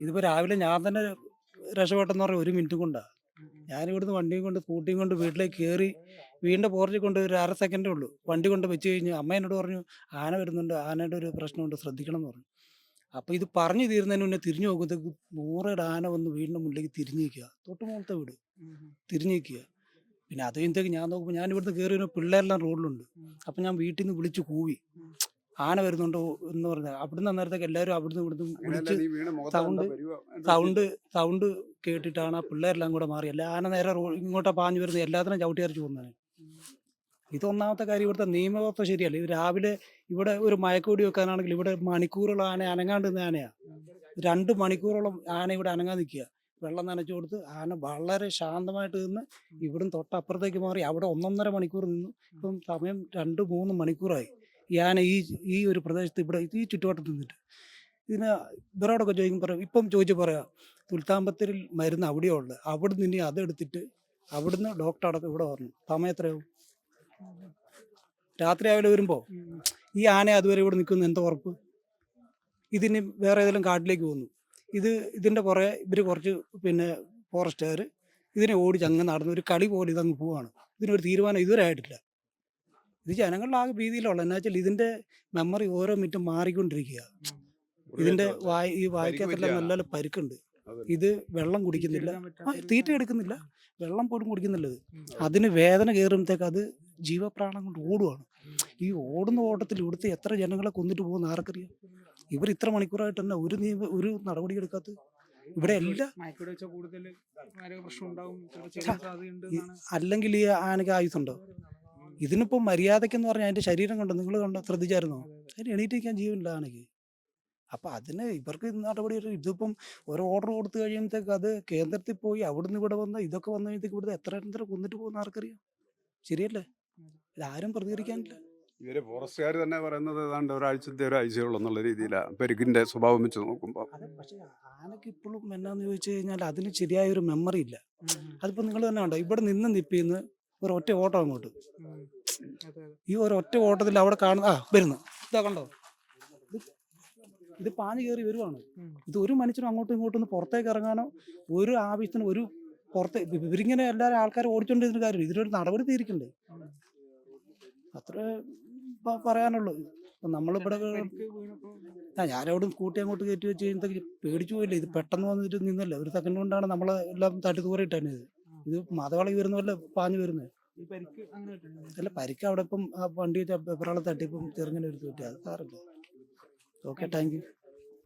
ഇതിപ്പോൾ രാവിലെ ഞാൻ തന്നെ രക്ഷപ്പെട്ടെന്ന് പറഞ്ഞാൽ ഒരു മിനിറ്റ് കൊണ്ടാണ് ഞാനിവിടുന്ന് വണ്ടിയും കൊണ്ട് സ്കൂട്ടിയും കൊണ്ട് വീട്ടിലേക്ക് കയറി വീടിന്റെ പോർച്ചിൽ കൊണ്ട് ഒരു അര സെക്കൻഡേ ഉള്ളൂ. വണ്ടി കൊണ്ട് വെച്ച് കഴിഞ്ഞ് അമ്മ എന്നോട് പറഞ്ഞു ആന വരുന്നുണ്ട് ആനയുടെ ഒരു പ്രശ്നമുണ്ട് ശ്രദ്ധിക്കണം എന്ന് പറഞ്ഞു. അപ്പോൾ ഇത് പറഞ്ഞു തീരുന്നതിന് മുന്നേ തിരിഞ്ഞു നോക്കുമ്പോഴത്തേക്ക് നൂറയുടെ ആന വന്ന് വീടിന്റെ മുന്നിലേക്ക് തിരിഞ്ഞു നിൽക്കുക തൊട്ട് മുകളിലത്തെ വീട്. തിരിഞ്ഞു നിൽക്കുക പിന്നെ അത് കഴിഞ്ഞത്തേക്ക് ഞാൻ നോക്കുമ്പോൾ ഞാൻ ഇവിടുന്ന് കയറി പിള്ളേരെല്ലാം റോഡിലുണ്ട്. അപ്പം ഞാൻ വീട്ടിൽ നിന്ന് വിളിച്ച് കൂവി. ആന വരുന്നുണ്ടോ എന്ന് പറഞ്ഞത് അവിടുന്ന് അന്നേരത്തേക്ക് എല്ലാവരും അവിടുന്ന് ഇവിടുന്ന് വിളിച്ച് സൗണ്ട് സൗണ്ട് സൗണ്ട് കേട്ടിട്ടാണ് ആ പിള്ളേരെല്ലാം കൂടെ മാറി. എല്ലാ ആന നേരെ ഇങ്ങോട്ട് പാഞ്ഞു വരുന്നത്. എല്ലാത്തിനും ചവിട്ടി അരച്ചു പോകുന്നതിന് ഇതൊന്നാമത്തെ കാര്യം ഇവിടുത്തെ നിയമവ്യവസ്ഥ ശരിയല്ല. ഇത് രാവിലെ ഇവിടെ ഒരു മയക്കൂടി വെക്കാനാണെങ്കിൽ ഇവിടെ മണിക്കൂറുകൾ ആന അനങ്ങാണ്ട് നിന്ന ആനയാ. രണ്ട് മണിക്കൂറോളം ആന ഇവിടെ അനങ്ങാൻ നിൽക്കുക. വെള്ളം നനച്ചു കൊടുത്ത് ആന വളരെ ശാന്തമായിട്ട് നിന്ന് ഇവിടുന്ന് തൊട്ടപ്പുറത്തേക്ക് മാറി. അവിടെ ഒന്നൊന്നര മണിക്കൂർ നിന്നു. ഇപ്പം സമയം രണ്ട് മൂന്ന് മണിക്കൂറായി. ആന ഈ ഈ ഒരു പ്രദേശത്ത് ഇവിടെ ഈ ചുറ്റുവട്ടത്ത് നിന്നിട്ട്. ഇതിന് ഇവരോടൊക്കെ ചോദിക്കും പറയും ഇപ്പം ചോദിച്ചു പറയാം തുൽത്താമ്പത്തിരിൽ മരുന്ന് അവിടെയോ ഉള്ളത് നിന്ന് ഇനി അതെടുത്തിട്ട് അവിടുന്ന് ഡോക്ടർ അടക്കം ഇവിടെ പറഞ്ഞു സമയം എത്രയാവും? രാത്രി രാവിലെ വരുമ്പോൾ ഈ ആന അതുവരെ ഇവിടെ നിൽക്കുന്ന എന്താ ഉറപ്പ്? ഇതിന് വേറെ ഏതെങ്കിലും കാട്ടിലേക്ക് പോകുന്നു. ഇത് ഇതിന്റെ പുറകെ ഇവർ കുറച്ച് പിന്നെ ഫോറസ്റ്റുകാർ ഇതിനെ ഓടിച്ച് അങ്ങ് നടന്ന് ഒരു കളി പോലെ ഇതങ്ങ് പോവാണ്. ഇതിനൊരു തീരുമാനം ഇതുവരെ ആയിട്ടില്ല. ഇത് ജനങ്ങളുടെ ആകെ ഭീതിയിലുള്ള എന്നാ വെച്ചാൽ ഇതിന്റെ മെമ്മറി ഓരോ മിനിറ്റും മാറിക്കൊണ്ടിരിക്കുക ഇതിന്റെ വായ ഈ വായിക്കാത്ത. നല്ല പരുക്കുണ്ട്. ഇത് വെള്ളം കുടിക്കുന്നില്ല. തീറ്റ എടുക്കുന്നില്ല. വെള്ളം പോലും കുടിക്കുന്നില്ല അതിന് വേദന കയറുമ്പോഴത്തേക്ക് അത് ജീവപ്രാണം കൊണ്ട് ഓടുവാണ്. ഈ ഓടുന്ന ഓട്ടത്തിൽ ഇവിടുത്തെ എത്ര ജനങ്ങളെ കൊന്നിട്ട് പോകുന്ന ആർക്കറിയാം? ഇവർ ഇത്ര മണിക്കൂറായിട്ട് തന്നെ ഒരു നിയമ ഒരു നടപടി എടുക്കാത്ത ഇവിടെ എല്ലാ അല്ലെങ്കിൽ ഈ ആനയ്ക്ക് ആയുസുണ്ടോ ഇതിനിപ്പോൾ മര്യാദയ്ക്കെന്ന് പറഞ്ഞാൽ അതിന്റെ ശരീരം കണ്ടോ? നിങ്ങൾ കണ്ടോ? ശ്രദ്ധിച്ചായിരുന്നോ? അതിന് എണീറ്റിരിക്കാൻ ജീവനില്ല അപ്പൊ അപ്പം അതിന് ഇവർക്ക് നടപടി ഒരു- ഇതിപ്പം ഒരു ഓർഡർ കൊടുത്തു കഴിയുമ്പോഴത്തേക്ക് അത് കേന്ദ്രത്തിൽ പോയി അവിടുന്ന് ഇവിടെ വന്ന് ഇതൊക്കെ വന്നു കഴിയുമ്പോഴത്തേക്ക് ഇവിടുത്തെ എത്ര എത്ര കൊന്നിട്ട് പോകുന്ന ആർക്കറിയാം ശരിയല്ലേ? ഇതാരും പ്രതികരിക്കാനില്ല. ഇവർ ഫോറസ്റ്റുകാർ തന്നെ പറയുന്നത് ഏതാണ്ട് ഒരാഴ്ചത്തെ ഒരാഴ്ചയുള്ളൂ എന്നുള്ള രീതിയിലാണ് പെരുകിന്റെ സ്വഭാവം വെച്ച് നോക്കുമ്പോൾ അതെ പക്ഷേ ആനക്ക് ഇപ്പോഴും എന്നാന്ന് ചോദിച്ചു കഴിഞ്ഞാൽ അതിന് ശരിയായ ഒരു മെമ്മറി ഇല്ല അതിപ്പോ നിങ്ങൾ തന്നെ ഉണ്ടോ ഇവിടെ നിന്ന് നിപ്പിന്ന് ഒരു ഒറ്റ ഓട്ടം അങ്ങോട്ട്. ഈ ഒരു ഒറ്റ ഓട്ടത്തിൽ അവിടെ കാണുന്ന ആ വരുന്നു. ഇതാ കണ്ടോ? ഇത് പാഞ്ഞു കയറി വരുവാണ്. ഇത് ഒരു മനുഷ്യനും അങ്ങോട്ടും ഇങ്ങോട്ടും പുറത്തേക്ക് ഇറങ്ങാനോ ഒരു ആവശ്യത്തിന് ഒരു പുറത്തെ ഇവ- ഇവരിങ്ങനെ എല്ലാവരും ആൾക്കാർ ഓടിച്ചോണ്ടിരുന്ന കാര്യം ഇതിനൊരു നടപടി തീരിക്കണ്ടേ അത്ര പറയാനുള്ളൂ. നമ്മളിവിടെ ആ ഞാനവിടെ സ്കൂട്ടി അങ്ങോട്ട് കയറ്റി വെച്ച് കഴിഞ്ഞാൽ പേടിച്ചു പോയില്ല? ഇത് പെട്ടെന്ന് വന്നിട്ട് നിന്നല്ല? ഒരു സെക്കൻഡ് കൊണ്ടാണ് നമ്മളെല്ലാം തട്ടിത്തൂറിയിട്ടാണ് ഇത്. ഇത് മതവളി വരുന്നതല്ല പാഞ്ഞു വരുന്നത് പരിക്ക് അങ്ങനെ കിട്ടുന്നുണ്ട് അല്ല പരിക്ക് അവിടെ ഇപ്പം ആ വണ്ടി വെപ്രാളെ തട്ടിപ്പം ചെറുങ്ങനെ ഒരു തൂറ്റി അത് സാറില്ല ഓക്കെ താങ്ക് യു.